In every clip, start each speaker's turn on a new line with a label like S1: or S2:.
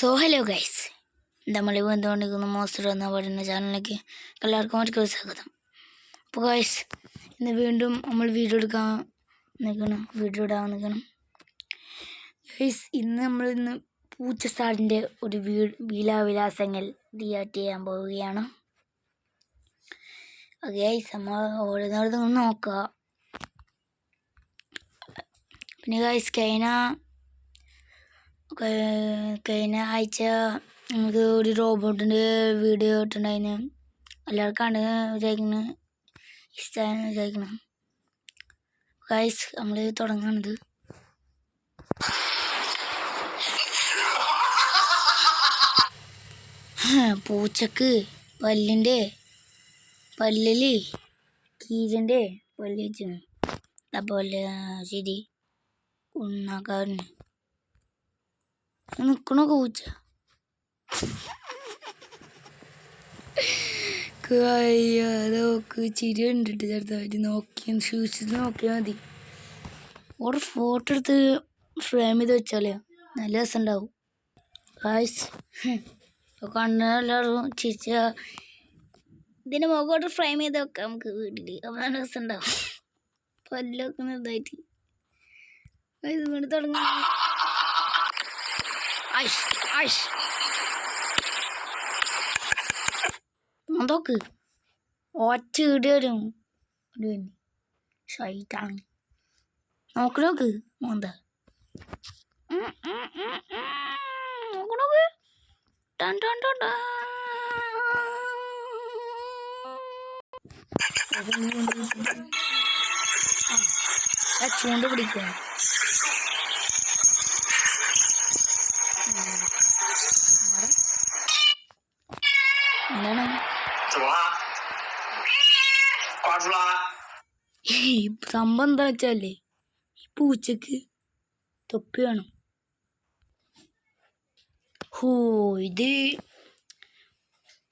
S1: So hello guys നമ്മൾ വന്നുകൊണ്ടിരിക്കുന്ന മോസ്റ്റർ എന്ന പറയുന്ന ചാനലിലേക്ക് എല്ലാവർക്കും ഒരിക്കൽ സ്വാഗതം. അപ്പോൾ ഗൈസ് ഇന്ന് വീണ്ടും നമ്മൾ വീഡിയോ എടുക്കാൻ നിൽക്കണം വീഡിയോ ഇടാൻ നിൽക്കണം ഗൈസ് ഇന്ന് നമ്മൾ ഇന്ന് പൂച്ചസാറിന്റെ ഒരു വീ വിലാവിലാസങ്ങൾ റിയാക്ട് ചെയ്യാൻ പോവുകയാണ്. ഗൈസ് നമ്മൾ ഓടുന്നിടത്ത് നോക്കുക. പിന്നെ ഗൈസ് കഴിഞ്ഞ കഴി- കഴിഞ്ഞ ആഴ്ച നമുക്ക് ഒരു റോബോട്ടിന്റെ വീഡിയോ ഇട്ടുണ്ടായിരുന്നു എല്ലാവർക്കാണ് വിചാരിക്കുന്നത് ഇഷ്ടമായെന്ന് വിചാരിക്കണം. ഗൈസ് നമ്മൾ തുടങ്ങണത്. പൂച്ചക്ക് പല്ലിന്റെ പല്ലിൽ കീരിന്റെ പല്ല് വെച്ചു അതുപോലെ ശരി. ഉണ്ണാക്കാരന്. നിക്കണോ പൂച്ച നോക്ക് ചിരി കണ്ടിട്ട് ചെറുതായിട്ട് നോക്കിയാൽ സൂക്ഷിച്ച് നോക്കിയാൽ മതി ഒരു ഫോട്ടോ എടുത്ത് ഫ്രെയിം ചെയ്ത് വെച്ചാലേ നല്ല രസം ഉണ്ടാവും ഗായ്സ് കണ്ണെല്ലാവരും ചിരിച്ച ഇതിന്റെ മുഖോട്ട് ഫ്രെയിം ചെയ്ത് വെക്കാം നമുക്ക് വീട്ടിൽ അപ്പോൾ നല്ല രസം ഉണ്ടാവും പല്ലൊക്കെ ഇതായിട്ട് ഇത് വീണ്ടും തുടങ്ങി ഐഷ് ഐഷ് നോക്ക് ഒറ്റ ഇടും ഒരു ഷൈറ്റാണ് നോക്ക് നോക്ക് മോന്ത. നോക്ക് നോക്ക് ടൺ ടൺ ടൺ ആ പിടിക്കുക എന്താണ്
S2: 怎么了？挂住了？
S1: ഈ സംഭവം എന്താ വെച്ചാലേ ഈ പൂച്ചക്ക് തൊപ്പി വേണം ഹോ ഇത്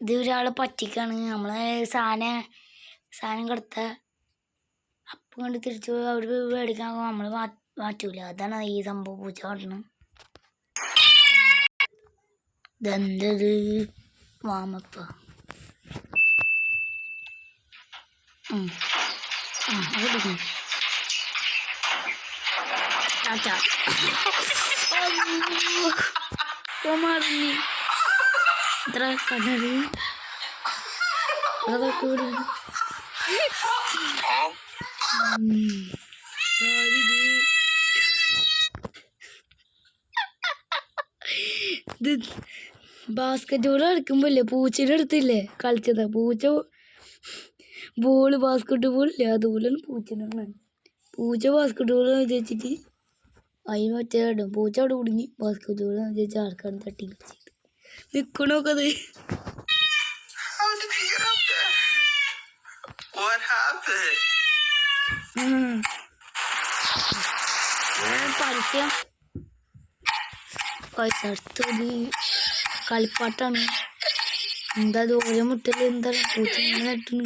S1: ഇത് ഒരാളെ പറ്റിക്കാണ് നമ്മളെ സാധനം സാധനം കൊടുത്ത അപ്പം കൊണ്ട് തിരിച്ചു പോയി അവർ മേടിക്കാൻ നമ്മൾ മാറ്റൂല അതാണ് ഈ സംഭവം പൂച്ച കാട്ടണം ഇതെന്തത് വാമപ്പ ആ എടുക്കും ടാറ്റാ. മാറി എത്ര ഇത്ര അതൊക്കെ വിടുന്നു ഇത് ബാസ്കറ്റ് ബോൾ കളിക്കുമ്പോല്ലേ പൂച്ചയുടെ അടുത്തില്ലേ കളിച്ചതാ. പൂച്ച ബോൾ ബാസ്കറ്റ് ബോൾ ഇല്ലേ അതുപോലെയാണ് പൂച്ചനാണ് പൂച്ച ബാസ്കറ്റ് ബോൾ വിചാരിച്ചിട്ട് അതിന് മറ്റേ ഇടും പൂച്ച അവിടെ കുടുങ്ങി ബാസ്കറ്റ് ബോൾ വിചാരിച്ച ആൾക്കാണ് തട്ടി കളിച്ചത്
S2: happened?
S1: പരസ്യം. അടുത്തത് കളിപ്പാട്ടാണ്. എന്താ ദൂരെ മുട്ടൽ എന്താ? പൂച്ച ഇങ്ങനെ നെട്ടണ്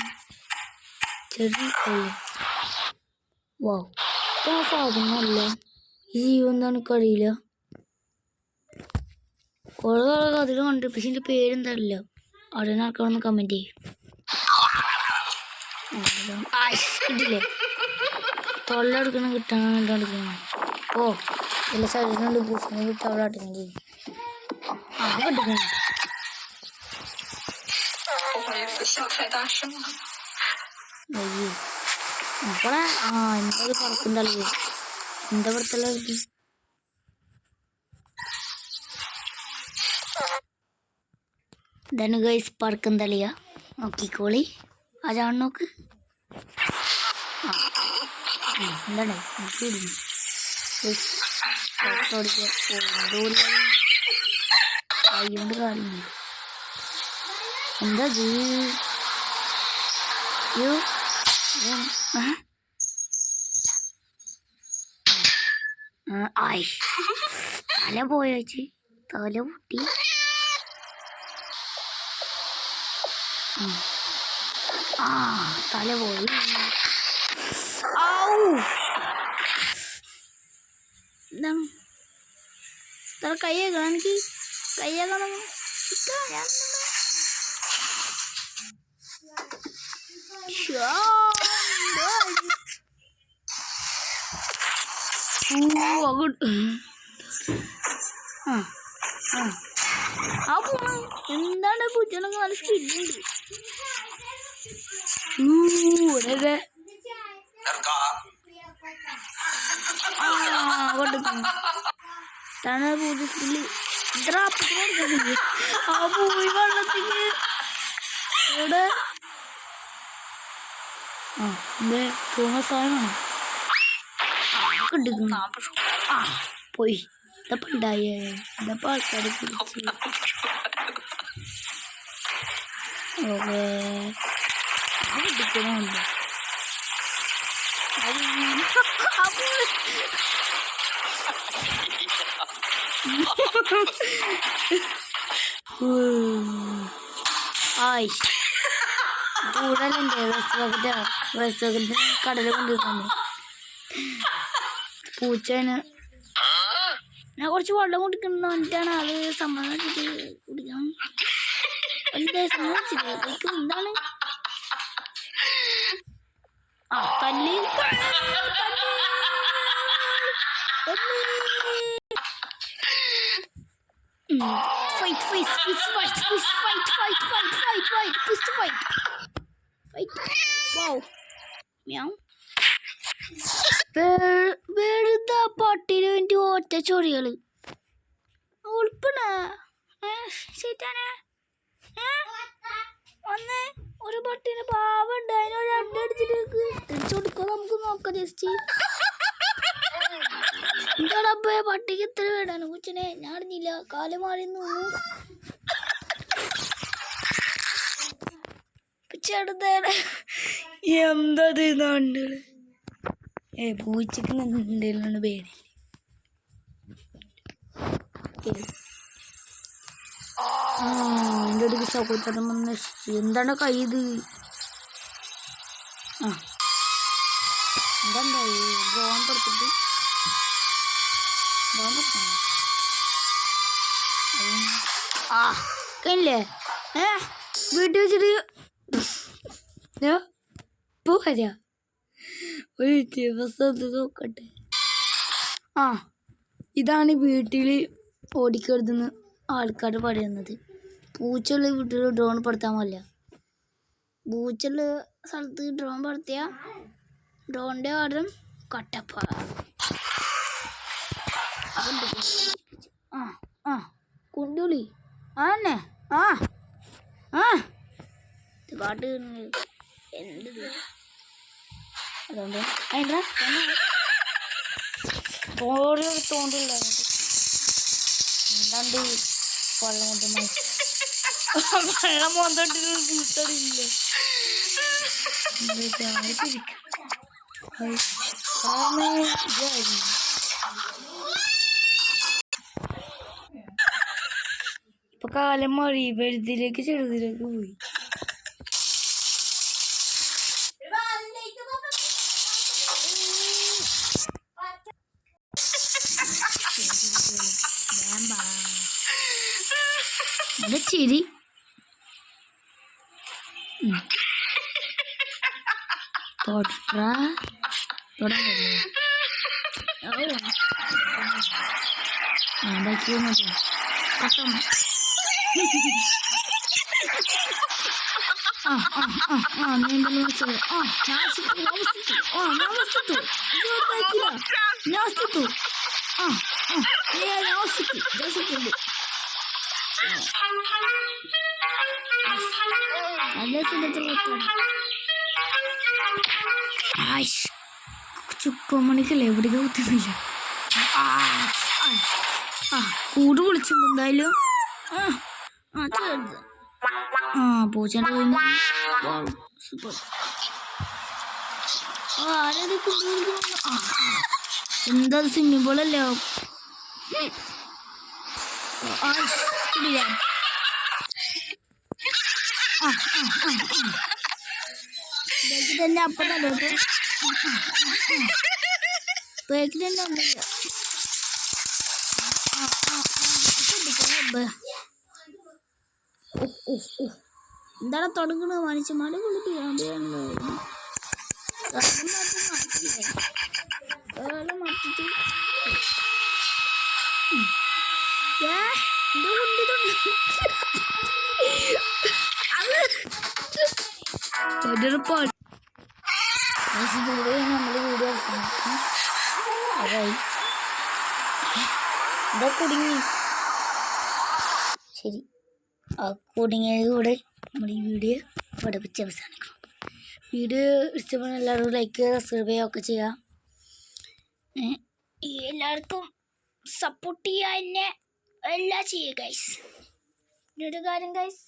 S1: ചെറിയ കയ്യ വാ ഇത്ര സാധനമല്ല ഈ ജീവൻ എന്താണ് എനിക്കറിയില്ല കുറെ കുറെ അതിൽ കണ്ടു പക്ഷെ എന്റെ പേരെന്തറിയില്ല അവിടെ ആർക്കാണെന്ന് കമന്റ് ചെയ്യും കിട്ടില്ലേ തൊള്ളെടുക്കണം കിട്ടണം എടുക്കണം ഓ എല്ലാ ശരീരം ബൂഫിനെ വിട്ട് അവിടെ അടങ്ങി ആ എടുക്കണം അയ്യോ. അപ്പോളെ ആ എന്താ പറക്കുണ്ടല്ലോ എന്താ പറത്തല്ലോ ഇതാണ് ഗൈസ് പറക്കും തളിയ നോക്കിക്കോളി. അതാണ് നോക്ക്. എന്താണ്? ഒരു കാണില്ല എന്താ ഇത്? ആ? ആ, ആയ് തല പോയേച്ചി. തല പൊട്ടി. ആ തല പോയി. എന്താണ് തല കൈ എനിക്ക് കയ്യാക്കണം ഞാൻ ശ്ശോ, എന്തോ ആ ആ ആ പോണു എന്താണ് പൂച്ചനൊക്കെ നല്ല സ്കില്ലുണ്ട് ഇവിടെ ആ കൊടുക്കുന്നു താണ് പൂജ സ്കില്ല് ഇത്ര പോയി വെള്ളത്തിക്ക് ഇവിടെ ആ ഇത് തൂങ്ങ സാധനമാണ് കിട്ടിക്കുന്നു ആ പോയി ഇതപ്പം ഉണ്ടായേ ഇതപ്പം ആൾക്കാർ പിടിച്ച് ഓക്കേ അത് കിട്ടിക്കണമുണ്ട് അത് അപ്പോൾ ബക്കറ്റ് വെസ്റ്റ് ബക്കറ്റ് കടലിൽ കൊണ്ടുവന്നു പൂച്ചേന് ഞാൻ കുറച്ച് വെള്ളം കുടിക്കണം എന്നിട്ടാണ് അത് സമ്മതം എനിക്ക് എന്താണ് ആ തല്ലി fight fight fight fight fight fight fight fight wow meow വെറുതെ പട്ടിന് വേണ്ടി ഒറ്റ ചൊറികൾ ഉൾപ്പണ ശരിയാണേ ഒന്ന് ഒരു പട്ടിന് പാവുണ്ട് അതിനൊരു അടിച്ചിട്ട് തിരിച്ചു കൊടുക്കാൻ നമുക്ക് നോക്കാം ജസ്റ്റ് പട്ടിക്ക് ഇത്ര വേടാണ് കൊച്ചിനെ? ഞാൻ അറിഞ്ഞില്ല കാൽ മാറി നിന്നു. ചെറുതേടെ എന്തത് നണ്ടൾ ഏ പൂച്ചക്ക് നണ്ടിലാണ് പേടി. എന്റെ നശിച്ചു എന്താണ് കൈ ഇത്? ആ. എന്താണ്ടായി ആ. കല്ലേ ഏ വീട്ടിൽ വെച്ചിട്ട് ഞാൻ പോരാ ഒരു ദിവസം നോക്കട്ടെ. ആ ഇതാണ് വീട്ടിൽ ഓടിക്കരുതെന്ന് ആൾക്കാർ പറയുന്നത് പൂച്ചുള്ള വീട്ടിൽ ഡ്രോൺ പെടുത്താൻ പാടില്ല. പൂച്ചുള്ള സ്ഥലത്ത് ഡ്രോൺ പെടുത്തിയ ഡ്രോണിന്റെ ആടും കട്ടപ്പ ആ ആ കുണ്ടുളി ആ തന്നെ ആ ആ. പാട്ട്? അതുകൊണ്ട് അതിന്റെ ഓരോ തോണ്ടില്ല എന്താണ്ട് വെള്ളം കൊണ്ട് വെള്ളം കൂട്ടടില്ല ഇപ്പൊ കാലം മാറി വലുതിലേക്ക് ചെറുതിലേക്ക് പോയി. അത് ചിരി ഉം. തൊട്രാ തുടങ്ങല്ലേ ഓ ആ ബാക്കി മതി കത്തം ആ ആ ആ ആ നീന്തൽ വെച്ചത് ആ നാശിത്തു നാശിത്തു ആ നാശിത്തു ഇത് ബാക്കില്ല നാശിത്തു ആ ആ നല്ല സുഖത്തിൽ ആയിഷ് ചുക്കമണിക്കല്ലേ എവിടേക്ക് കുത്തുന്നില്ല ആ കൂട് വിളിച്ചിട്ടുണ്ട് ആ ആ ആ. എന്താ സിമ്മിംഗ് പൂളല്ലേ ബാക്കി തന്നെ അപ്പം തലോട്ട് ബാക്കി തന്നെ എന്താണ് തുടങ്ങുന്നത് മനുഷ്യന്മാരെ വിളിപ്പിക്കാൻ മാറ്റിട്ട് ഏ, ഇത് കൊണ്ട് ഇതുണ്ട്. ഇതോടെ നമ്മൾ വീഡിയോ. അതായി കുടുങ്ങി ശരി. ആ കുടുങ്ങിയതോടെ നമ്മൾ ഈ വീഡിയോ ഇവിടെ വെച്ച് അവസാനിക്കണം വീഡിയോ ഇഷ്ടപ്പെടുന്ന എല്ലാവരും ലൈക്ക് ചെയ്യുക സബ്സ്ക്രൈബ് ഒക്കെ ചെയ്യുക. ഈ എല്ലാവർക്കും സപ്പോർട്ട് ചെയ്യുക എന്നെ എല്ലാം ചെയ്യുക ഗൈസ് ഒരു കാര്യം ഗൈസ്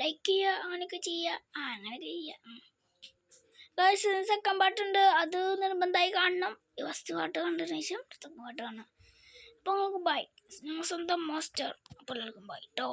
S1: ലൈക്ക് ചെയ്യുക അങ്ങനെയൊക്കെ ചെയ്യുക. ആ അങ്ങനെയൊക്കെ ചെയ്യുക. സെക്കൻഡ് പാട്ടുണ്ട് അത് നിർബന്ധമായി കാണണം. ഈ ഫസ്റ്റ് പാട്ട് കണ്ടതിന് ശേഷം സെക്കൻഡ് പാട്ട് കാണണം. അപ്പോൾ നിങ്ങൾക്ക് ബൈ ഞങ്ങൾ സ്വന്തം മോസ്റ്റർ അപ്പോൾ എല്ലാവർക്കും ബൈ കേട്ടോ